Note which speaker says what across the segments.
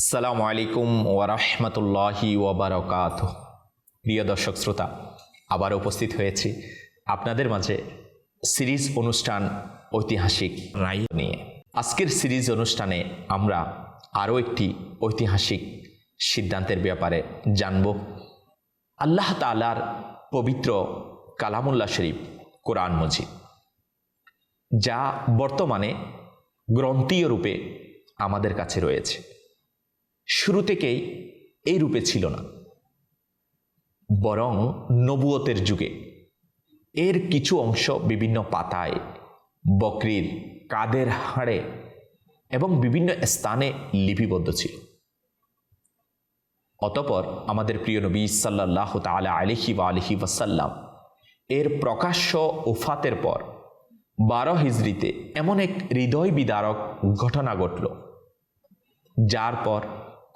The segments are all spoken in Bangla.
Speaker 1: আসসালামু আলাইকুম ওয়ারহমতুল্লাহি ওবরাকাত প্রিয় দর্শক শ্রোতা, আবার উপস্থিত হয়েছি আপনাদের মাঝে সিরিজ অনুষ্ঠান ঐতিহাসিক রাই নিয়ে। আজকের সিরিজ অনুষ্ঠানে আমরা আরও একটি ঐতিহাসিক সিদ্ধান্তের ব্যাপারে জানব। আল্লাহ তালার পবিত্র কালামুল্লাহ শরীফ, কোরআন মজিদ, যা বর্তমানে গ্রন্থীয় রূপে আমাদের কাছে রয়েছে। শুরু থেকেই এই রূপে ছিল না। বরং নবুয়তের যুগে এর কিছু অংশ বিভিন্ন পাতায়, বকরির কাদের হাড়ে এবং বিভিন্ন স্থানে লিপিবদ্ধ ছিল। অতপর আমাদের প্রিয় নবী সাল্লাহ তালা আলিহি বা আলিহি ওয়াসাল্লাম এর প্রকাশ্য ওফাতের পর বারো হিজড়িতে এমন এক হৃদয় বিদারক ঘটনা ঘটল, যার পর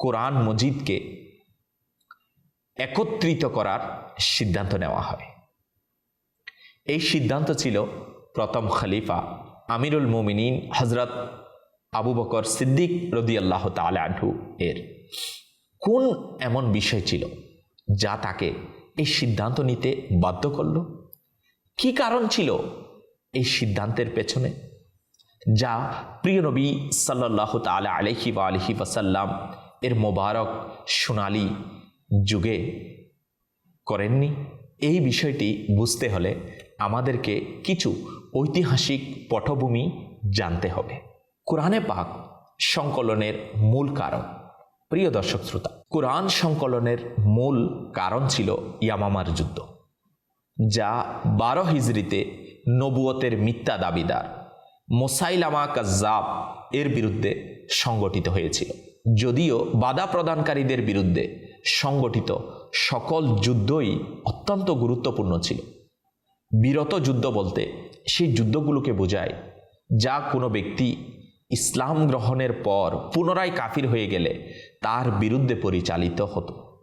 Speaker 1: কোরআন মজিদকে একত্রিত করার সিদ্ধান্ত নেওয়া হয়। এই সিদ্ধান্ত ছিল প্রথম খলিফা আমিরুল মোমিনিন হজরত আবু বকর সিদ্দিক রদি আল্লাহ তালু এর। কোন এমন বিষয় ছিল যা তাকে এই সিদ্ধান্ত নিতে বাধ্য করল? কি কারণ ছিল এই সিদ্ধান্তের পেছনে? যা প্রিয় নবী সাল্লাহ তালা আলহি বা আলহি ওয়াসাল্লাম এর মোবারক সোনালি যুগে করেননি। এই বিষয়টি বুঝতে হলে আমাদেরকে কিছু ঐতিহাসিক পটভূমি জানতে হবে। কোরআনে পাক সংকলনের মূল কারণ। প্রিয় দর্শক শ্রোতা, কোরআন সংকলনের মূল কারণ ছিল ইয়ামামার যুদ্ধ, যা বারো হিজড়িতে নবুয়তের মিথ্যা দাবিদার মোসাইলামা কাজ্জাব এর বিরুদ্ধে সংগঠিত হয়েছিল। যদিও বাধা প্রদানকারীদের বিরুদ্ধে সংগঠিত সকল যুদ্ধই অত্যন্ত গুরুত্বপূর্ণ ছিল। বিরত যুদ্ধ বলতে সেই যুদ্ধগুলোকে বোঝায় যা কোনো ব্যক্তি ইসলাম গ্রহণের পর পুনরায় কাফির হয়ে গেলে তার বিরুদ্ধে পরিচালিত হতো।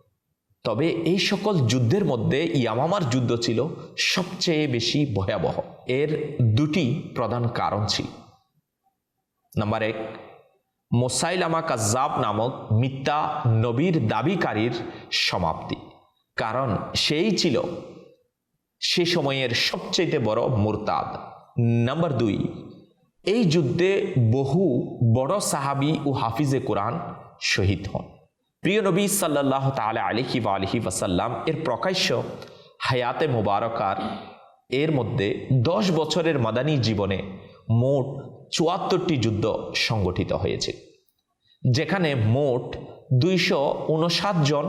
Speaker 1: তবে এই সকল যুদ্ধের মধ্যে ইয়ামামার যুদ্ধ ছিল সবচেয়ে বেশি ভয়াবহ। এর দুটি প্রধান কারণ ছিল। নাম্বার এক মোসাইলামা কাজাব নামক মিথ্যা নবীর দাবিকারীর সমাপ্তি। কারণ সেই ছিল সে সময়ের সবচেয়ে বড় মুরতাদ। নাম্বার দুই, এই যুদ্ধে বহু বড় সাহাবি ও হাফিজে কোরআন শহীদ হন। প্রিয় নবী সাল্লাহ তালা আলহি বা আলহি ওয়াসাল্লাম এর প্রকাশ্য হায়াতে মোবারকার এর মধ্যে দশ বছরের মাদানী জীবনে মোট চুয়াত্তরটি যুদ্ধ সংগঠিত হয়েছে, যেখানে মোট দুইশো উনষাট জন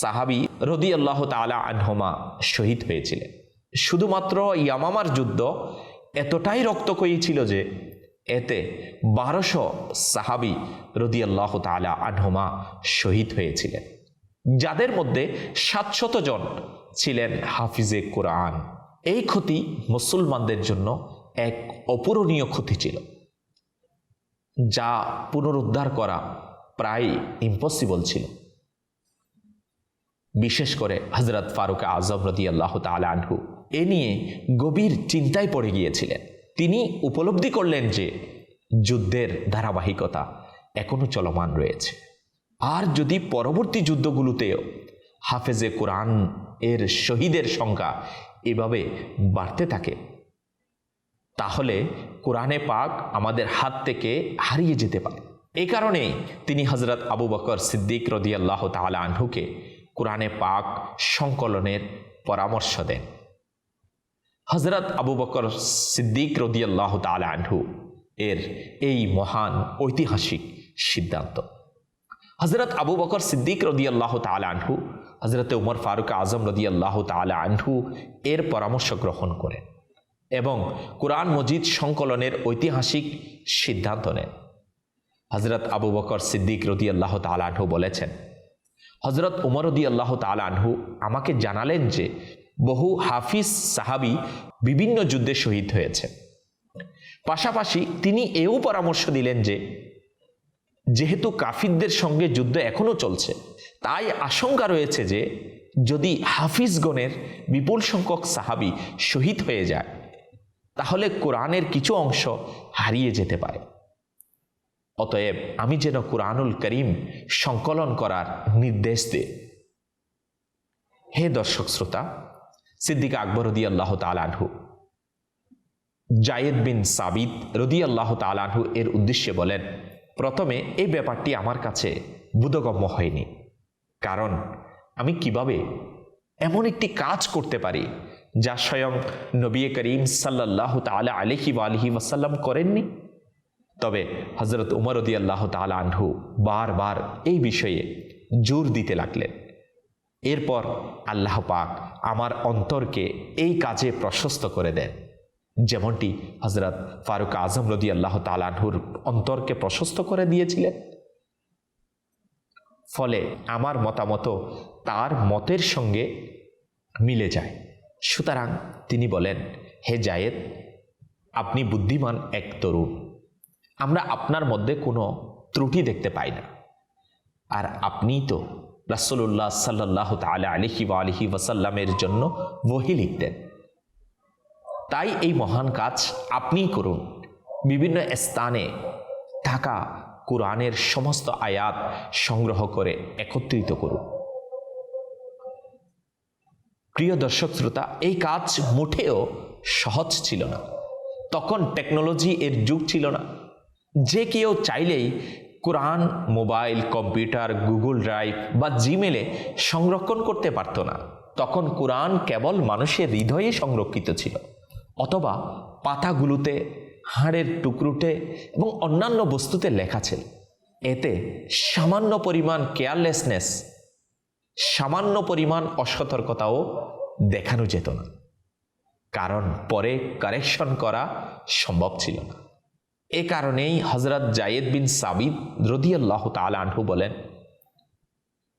Speaker 1: সাহাবি রদি আল্লাহ তালা আনহমা শহীদ হয়েছিলেন। শুধুমাত্র ইয়ামামার যুদ্ধ এতটাই রক্তকয়ী ছিল যে এতে বারোশো সাহাবি রদি আল্লাহ তালা আনহমা শহীদ হয়েছিলেন, যাদের মধ্যে সাতশত জন ছিলেন হাফিজে কোরআন। এই ক্ষতি মুসলমানদের জন্য এক অপূরণীয় ক্ষতি ছিল, যা পুনরুদ্ধার করা প্রায় ইম্পসিবল ছিল। বিশেষ করে হজরত ফারুক আজম রদি আল্লাহ তালা আনহু, এ নিয়ে গভীর চিন্তায় পড়ে গিয়েছিলেন। তিনি উপলব্ধি করলেন যে যুদ্ধের ধারাবাহিকতা এখনও চলমান রয়েছে। আর যদি পরবর্তী যুদ্ধগুলোতেও হাফেজে কোরআন এর শহীদের সংখ্যা এভাবে বাড়তে থাকে তাহলে কোরআনে পাক আমাদের হাত থেকে হারিয়ে যেতে পারে। এই কারণে তিনি হজরত আবু বকর সিদ্দিক রদি আল্লাহ তালা আনহুকে কোরআনে পাক সংকলনের পরামর্শ দেন। হজরত আবু বকর সিদ্দিক রদি আল্লাহ তালা আনহু এর এই মহান ঐতিহাসিক সিদ্ধান্ত। হজরত আবু বকর সিদ্দিক রদি আল্লাহ তালা আনহু হজরত উমর ফারুক আজম রদি আল্লাহ তালা আনহু এর পরামর্শ গ্রহণ করেন। এবং কোরআন মজিদ সংকলনের ঐতিহাসিক সিদ্ধান্ত নেন। হজরত আবু বকর সিদ্দিক রদি আল্লাহ তালাহু বলেছেন হজরত উমর রদি আল্লাহ তালাহু আমাকে জানালেন যে বহু হাফিজ সাহাবি বিভিন্ন যুদ্ধে শহীদ হয়েছে পাশাপাশি তিনি এও পরামর্শ দিলেন যে, যেহেতু কাফিরদের সঙ্গে যুদ্ধ এখনও চলছে, তাই আশঙ্কা রয়েছে যে যদি হাফিজগণের বিপুল সংখ্যক সাহাবি শহীদ হয়ে যায় তাহলে কোরআনের কিছু অংশ হারিয়ে যেতে পারে। অতএব আমি যেন কোরআনুল করিম সংকলন করার নির্দেশ দে হে দর্শক শ্রোতা, সিদ্দিক আকবর রদি আল্লাহ তালানহু জায়েদ বিন সাবিদ রদি আল্লাহ তালানহু এর উদ্দেশ্যে বলেন, প্রথমে এই ব্যাপারটি আমার কাছে বোধগম্য হয়নি। কারণ আমি কীভাবে এমন একটি কাজ করতে পারি যা স্বয়ং নবী করিম সাল্লাহ তালা আলহি আলহি ওয়াসাল্লাম করেননি। তবে হজরত উমর উদি আল্লাহ তালা আনহু বারবার এই বিষয়ে জোর দিতে লাগলেন। এরপর আল্লাহ পাক আমার অন্তরকে এই কাজে প্রশস্ত করে দেন। যেমনটি হজরত ফারুক আজম রদি আল্লাহ তালানহুর অন্তরকে প্রশস্ত করে দিয়েছিলেন। ফলে আমার মতামত তার মতের সঙ্গে মিলে যায়। সুতরাং তিনি বলেন, হে জায়েদ, আপনি বুদ্ধিমান এক তরুণ। আমরা আপনার মধ্যে কোনো ত্রুটি দেখতে পাই না। আর আপনি তো রাসুল্লাহ সাল্লাহ তালা আলহি বা আলহি ওয়াসাল্লামের জন্য বহি লিখতেন। তাই এই মহান কাজ আপনিই করুন। বিভিন্ন স্থানে থাকা কোরআনের সমস্ত আয়াত সংগ্রহ করে একত্রিত করুন। প্রিয় দর্শক শ্রোতা, এই কাজ মোটেও সহজ ছিল না। তখন টেকনোলজি এর যুগ ছিল না। যে কেউ চাইলেই Quran, mobile, computer, Google Drive বা জিমেলে সংরক্ষণ করতে পারত না। তখন কোরআন কেবল মানুষের হৃদয়ে সংরক্ষিত ছিল। অথবা পাতাগুলোতে, হাড়ের টুকরুটে এবং অন্যান্য বস্তুতে লেখা ছিল। এতে সামান্য পরিমাণ কেয়ারলেসনেস সামান্য পরিমাণ অসতর্কতাও দেখানো যেত না। কারণ পরে কারেকশন করা সম্ভব ছিল না। এ কারণেই হজরত জায়েদ বিন সাবিদ রদিয়াল্লাহ তালাহু বলেন,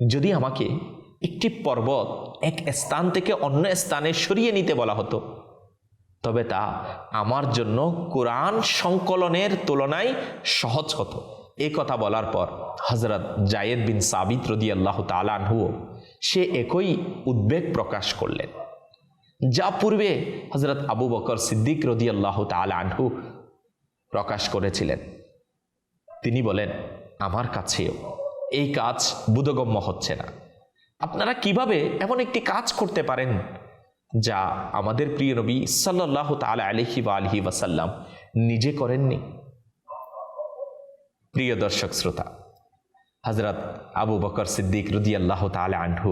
Speaker 1: যদি আমাকে একটি পর্বত এক স্থান থেকে অন্য স্থানে সরিয়ে নিতে বলা হতো, তবে তা আমার জন্য কোরআন সংকলনের তুলনায় সহজ হতো। এ কথা বলার পর হজরত জায়েদ বিন সাবিত রদি আল্লাহ তালানহুও সে একই উদ্বেগ প্রকাশ করলেন। যা পূর্বে হজরত আবু বকর সিদ্দিক রদি আল্লাহ তালানহু প্রকাশ করেছিলেন। তিনি বলেন, আমার কাছেও এই কাজ বোধগম্য হচ্ছে না। আপনারা কীভাবে এমন একটি কাজ করতে পারেন যা আমাদের প্রিয় নবী সাল্লাহ তালা আলহি বা আলহি ওয়াসাল্লাম নিজে করেননি? প্রিয় দর্শক শ্রোতা হজরত আবু বকর সিদ্দিক রুদি আল্লাহ তালা আনহু,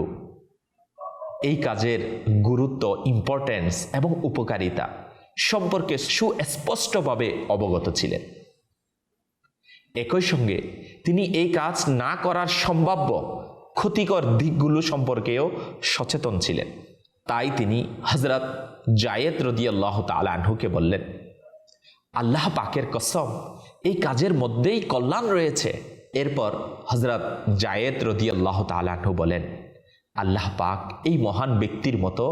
Speaker 1: এই কাজের গুরুত্ব ইম্পর্টেন্স এবং উপকারিতা সম্পর্কে সুস্পষ্টভাবে অবগত ছিলেন। একই সঙ্গে তিনি এই কাজ না করার সম্ভাব্য ক্ষতিকর দিকগুলো সম্পর্কেও সচেতন ছিলেন। তাই তিনি হজরত জায়েদ রদিয়াল্লাহ তালাহুকে বললেন, আল্লাহ পাকের কসম এই কাজের মধ্যেই কল্যাণ রয়েছে। এরপর হজরত জায়েদ রদিয়াল্লাহ তালাহু বলেন, আল্লাহ পাক এই মহান ব্যক্তির মতো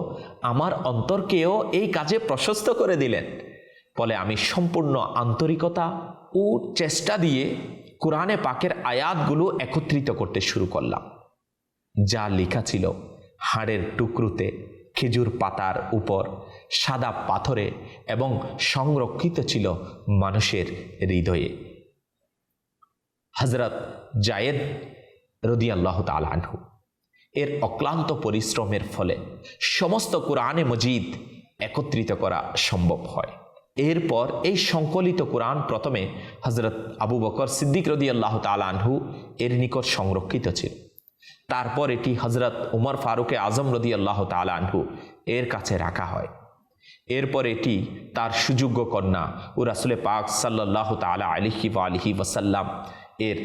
Speaker 1: আমার অন্তরকেও এই কাজে প্রশস্ত করে দিলেন। ফলে আমি সম্পূর্ণ আন্তরিকতা ও চেষ্টা দিয়ে কোরআনে পাকের আয়াতগুলো একত্রিত করতে শুরু করলাম। যা লেখা ছিল হাড়ের টুকরোতে খেজুর পাতার উপর, সাদা পাথরে এবং সংরক্ষিত ছিল মানুষের হৃদয়ে। হজরত জায়েদ রদিয়াল্লাহ তালানহু এর অক্লান্ত পরিশ্রমের ফলে সমস্ত কোরআনে মজিদ একত্রিত করা সম্ভব হয়। এরপর এই সংকলিত কোরআন প্রথমে হজরত আবু বকর সিদ্দিক রদি আল্লাহ তালানহু এর নিকট সংরক্ষিত ছিল। তারপর এটি হজরত উমর ফারুকে আজম রদি আল্লাহ তালানহু এর কাছে রাখা হয়। এরপর এটি তার সুযোগ্য কন্যা ও রাসুলে পাক সাল্লাহ তালা আলিহি আলিহি ওয়াসাল্লাম এর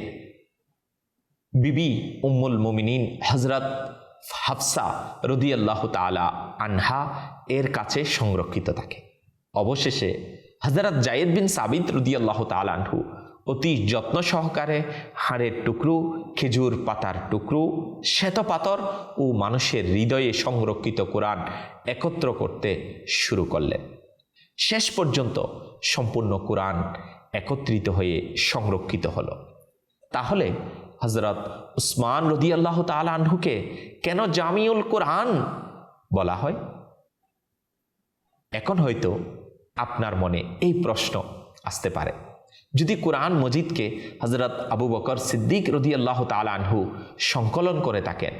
Speaker 1: বিবি উম্মুল মুমিনিন হজরত হাফসা রদি আল্লাহ তালা আনহা এর কাছে সংরক্ষিত থাকে। অবশেষে হজরত জায়েদ বিন সাবিদ রদি আল্লাহ তালানহু অতি যত্ন সহকারে হাড়ের টুকরো, খেজুর পাতার টুকরো, শ্বেত পাথর ও মানুষের হৃদয়ে সংরক্ষিত কোরআন একত্র করতে শুরু করলেন। শেষ পর্যন্ত সম্পূর্ণ কোরআন একত্রিত হয়ে সংরক্ষিত হলো। তাহলে হজরত উসমান রদি আল্লাহ আনহুকে কেন জামিউল কোরআন বলা হয়? এখন হয়তো আপনার মনে এই প্রশ্ন আসতে পারে। যদি কোরআন মজিদকে হজরত আবু বকর সিদ্দিক রদি আল্লাহ আনহু সংকলন করে থাকেন,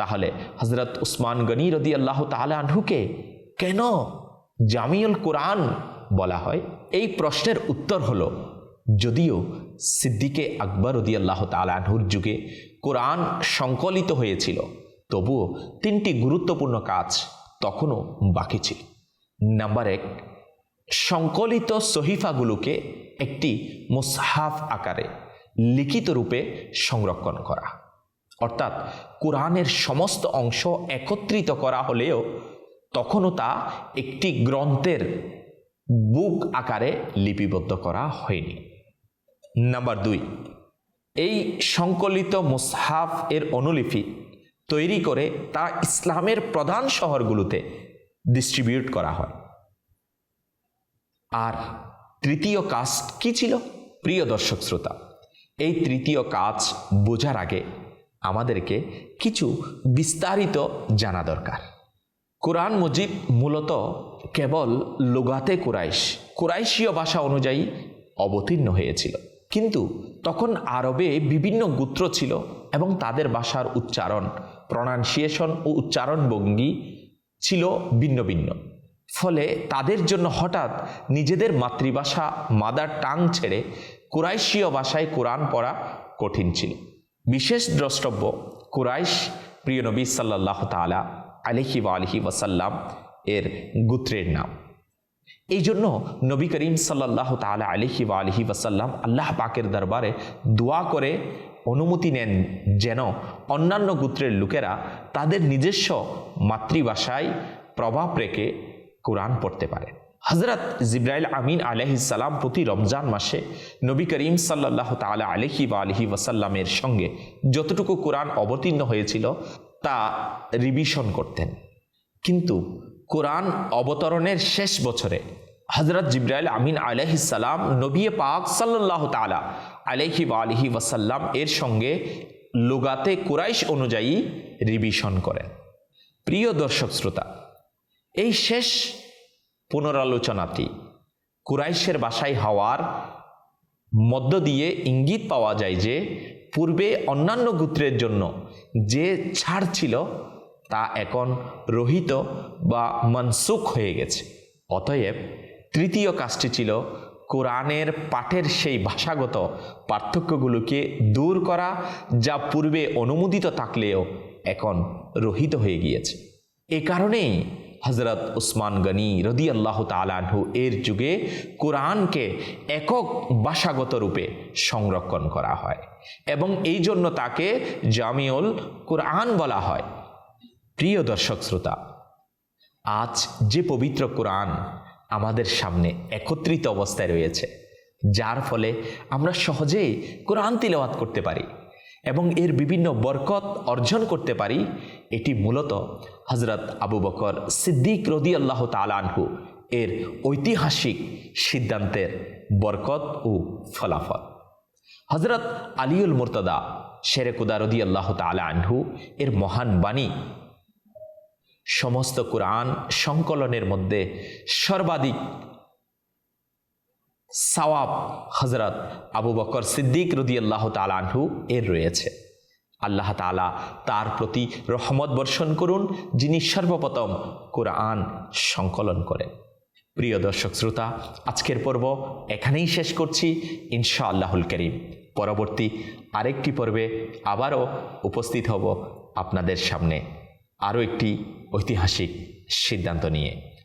Speaker 1: তাহলে হজরত উসমান গনি রদি আল্লাহ আনহুকে কেন জামিউল কোরআন বলা হয়? এই প্রশ্নের উত্তর হলো, যদিও সিদ্দিকে আকবর রদি আল্লাহ আনহুর যুগে কোরআন সংকলিত হয়েছিল, তবুও তিনটি গুরুত্বপূর্ণ কাজ তখনও বাকি ছিল। নাম্বার এক সংকলিত সহিফাগুলোকে একটি মুসহাফ আকারে লিখিত রূপে সংরক্ষণ করা। অর্থাৎ কোরআনের সমস্ত অংশ একত্রিত করা হলেও তখনও তা একটি গ্রন্থের বুক আকারে লিপিবদ্ধ করা হয়নি। নাম্বার দুই, এই সংকলিত মুসহাফ এর অনুলিপি তৈরি করে তা ইসলামের প্রধান শহরগুলোতে ডিস্ট্রিবিউট করা হয়। আর তৃতীয় কাজ কি ছিল? প্রিয় দর্শক শ্রোতা, এই তৃতীয় কাজ বোঝার আগে আমাদেরকে কিছু বিস্তারিত জানা দরকার। কোরআন মজিদ মূলত কেবল লোগাতে কুরাইশ, কুরাইশীয় ভাষা অনুযায়ী অবতীর্ণ হয়েছিল। কিন্তু তখন আরবে বিভিন্ন গোত্র ছিল এবং তাদের ভাষার উচ্চারণ, প্রনাউন্সিয়েশন ও উচ্চারণ ভঙ্গি ছিল ভিন্ন ভিন্ন। ফলে তাদের জন্য হঠাৎ নিজেদের মাতৃভাষা, মাদার টাং ছেড়ে কুরাইশীয় ভাষায় কোরআন পড়া কঠিন ছিল। বিশেষ দ্রষ্টব্য, কুরাইশ প্রিয় নবী সাল্লাহ তালা আলহি বা আলহি ওয়াসাল্লাম এর গুত্রের নাম। এই জন্য নবী করিম সাল্লাহ তালা আলহি বা আলহি ওয়াসাল্লাম আল্লাহ পাকের দরবারে দোয়া করে অনুমতি নেন যেন অন্যান্য গোত্রের লোকেরা তাদের নিজস্ব মাতৃভাষায় প্রভাব রেখে কোরআন পড়তে পারে। হজরত জিব্রাইল আমিন আলহিসাল্লাম প্রতি রমজান মাসে নবী করিম সাল্লাহ তালা আলহি বা আলহি ওয়াসাল্লামের সঙ্গে যতটুকু কোরআন অবতীর্ণ হয়েছিল, তা রিভিশন করতেন। কিন্তু কোরআন অবতরণের শেষ বছরে হজরত জিব্রাইল আমিন আলহিসাল্লাম নবী পাক সাল্লাহ তালা আলহি বা আলহি ওয়াসাল্লাম এর সঙ্গে লোগাতে কুরাইশ অনুযায়ী রিভিশন করেন। প্রিয় দর্শক শ্রোতা এই শেষ পুনরালোচনাটি কুরাইশের বাসায় হওয়ার মধ্য দিয়ে ইঙ্গিত পাওয়া যায় যে পূর্বে অন্যান্য গোত্রের জন্য যে ছাড় ছিল তা এখন রহিত বা মনসুখ হয়ে গেছে। অতএব তৃতীয় কাজটি ছিল কোরআনের পাঠের সেই ভাষাগত পার্থক্যগুলোকে দূর করা যা পূর্বে অনুমোদিত থাকলেও এখন রহিত হয়ে গিয়েছে। এ কারণেই হজরত উসমান গনি রদি আল্লাহ তালাহু এর যুগে কোরআনকে একক ভাষাগত রূপে সংরক্ষণ করা হয় এবং এই জন্য তাকে জামিউল কোরআন বলা হয়। প্রিয় দর্শক শ্রোতা, আজ যে পবিত্র কোরআন আমাদের সামনে একত্রিত অবস্থায় রয়েছে, যার ফলে আমরা সহজেই কোরআন তিলওয়াত করতে পারি। এবং এর বিভিন্ন বরকত অর্জন করতে পারি, এটি মূলত হজরত আবু বকর সিদ্দিক রদি আল্লাহ তালানহু এর ঐতিহাসিক সিদ্ধান্তের বরকত ও ফলাফল। হজরত আলিউল মুরতদা শেরেকুদা রদি আল্লাহ তালা আনহু এর মহান বাণী, সমস্ত কোরআন সংকলনের মধ্যে সর্বাধিক সওয়াব হজরত আবু বকর সিদ্দিক রদি আল্লাহ তালাহু এর রয়েছে। আল্লাহ তালা তার প্রতি রহমত বর্ষণ করুন, যিনি সর্বপ্রথম কোরআন সংকলন করেন। প্রিয় দর্শক শ্রোতা, আজকের পর্ব এখানেই শেষ করছি। ইনশা আল্লাহুল করিম। পরবর্তী আরেকটি পর্বে আবারও উপস্থিত হব আপনাদের সামনে আরও একটি ঐতিহাসিক সিদ্ধান্ত নিয়ে।